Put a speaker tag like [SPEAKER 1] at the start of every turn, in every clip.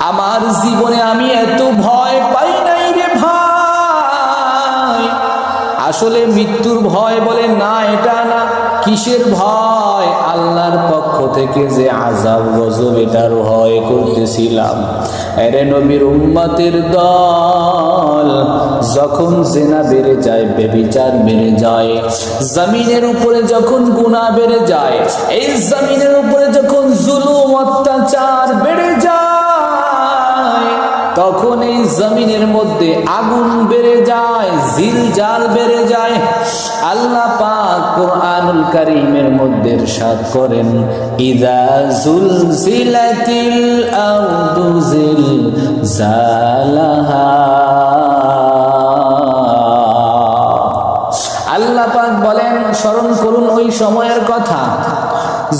[SPEAKER 1] আমার জীবনে আমি এত ভয় পাই নাই রে ভাই। আসলে মৃত্যুর ভয় বলে, না, এটা না, কিসের ভয়? আল্লাহর পক্ষ থেকে যে আজাব গজব এটার ভয় করতেছিলাম। এরে নবীর উম্মতের দল, যখন জেনা বেড়ে যায়, বেবিচার বেড়ে যায়, জমিনের উপরে যখন গুণা বেড়ে যায়, এই জমিনের উপরে যখন জুলুম, অত্যাচার তখন এই জমিনের মধ্যে আগুন বেড়ে যায় জিল জাল বেড়ে যায়, আল্লাহ পাক কোরআনুল কারীমের মধ্যে ইরশাদ করেন, ইদা জুলজিলাতিল আরদু জিলজালাহা। আল্লাহ পাক বলেন, স্মরণ করুন ওই সময়ের কথা,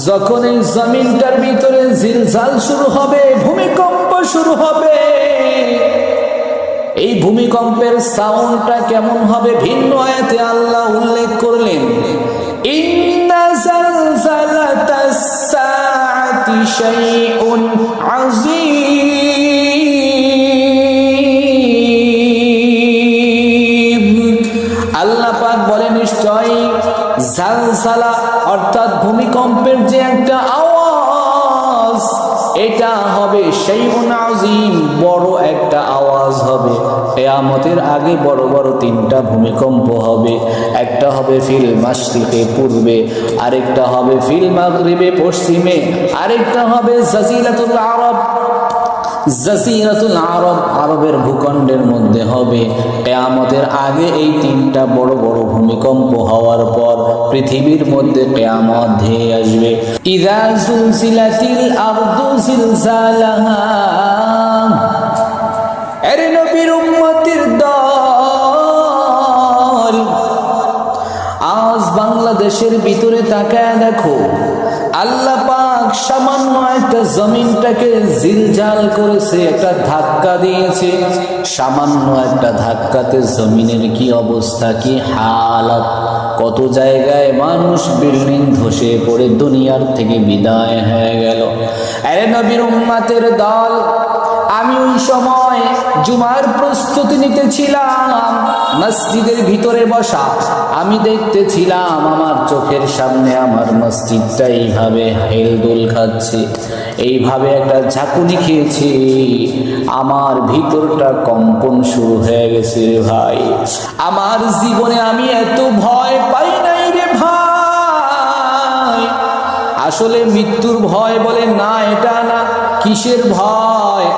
[SPEAKER 1] যখন এই জমিনটার ভিতরে জিলজাল শুরু হবে, ভূমিকম্প শুরু হবে। এই ভূমিকম্পের সাউন্ডটা কেমন হবে? ভিন্ন আয়াতে আল্লাহ উল্লেখ করলেন, ইন্না জালজালাতাস সাআতি শাইউন আযীম। আল্লাহ পাক বলে নিশ্চয় অর্থাৎ ভূমিকম্পের যে একটা আওয়াজ এটা হবে সেই আজিম বড় একটা আওয়াজ হবে। কেয়ামতের আগে বড় বড় তিনটা ভূমিকম্প হবে। একটা হবে ফিল মাসরিকে পূর্বে, আরেকটা হবে ফিল মাগরিবে পশ্চিমে, আরেকটা হবে জাজিলাতুল আরব। জাসিরাতুল আরব আরবের ভূখণ্ডের মধ্যে হবে। কেয়ামতের আগে এই তিনটা বড় বড় ভূমিকম্প হওয়ার পর পৃথিবীর মধ্যে কেয়ামত ধেয়ে আসবে। ইদা সুলসিলাতিল আরদু জিলজালাহা বাংলাদেশের ভিতরে তাকায় দেখো, আল্লাহ পাক সামান্য একটা জমিনটাকে জিলজাল করেছে, একটা ধাক্কা দিয়েছে। সামান্য একটা ধাক্কাতে জমিনের কি অবস্থা, কি হালাত? কত জায়গায় মানুষ বিল্ডিং ধসে পড়ে, দুনিয়ার থেকে বিদায় হয়ে গেল। আরে নবীর উম্মাতের দল আমি ওই সময় জুমার প্রস্তুতি নিতেছিলাম। মসজিদের ভিতরে বসা আমি দেখতেছিলাম আমার চোখের সামনে আমার মসজিদটা এইভাবে হেলদোল খাচ্ছে, এইভাবে একটা ঝাঁকুনি খেয়েছি। আমার ভিতরটা কম্পন শুরু হয়ে গেছে ভাই। আমার জীবনে আমি এত ভয় পাই নাই রে ভাই। আসলে মৃত্যুর ভয় বলে না, এটা না কিসের ভয়?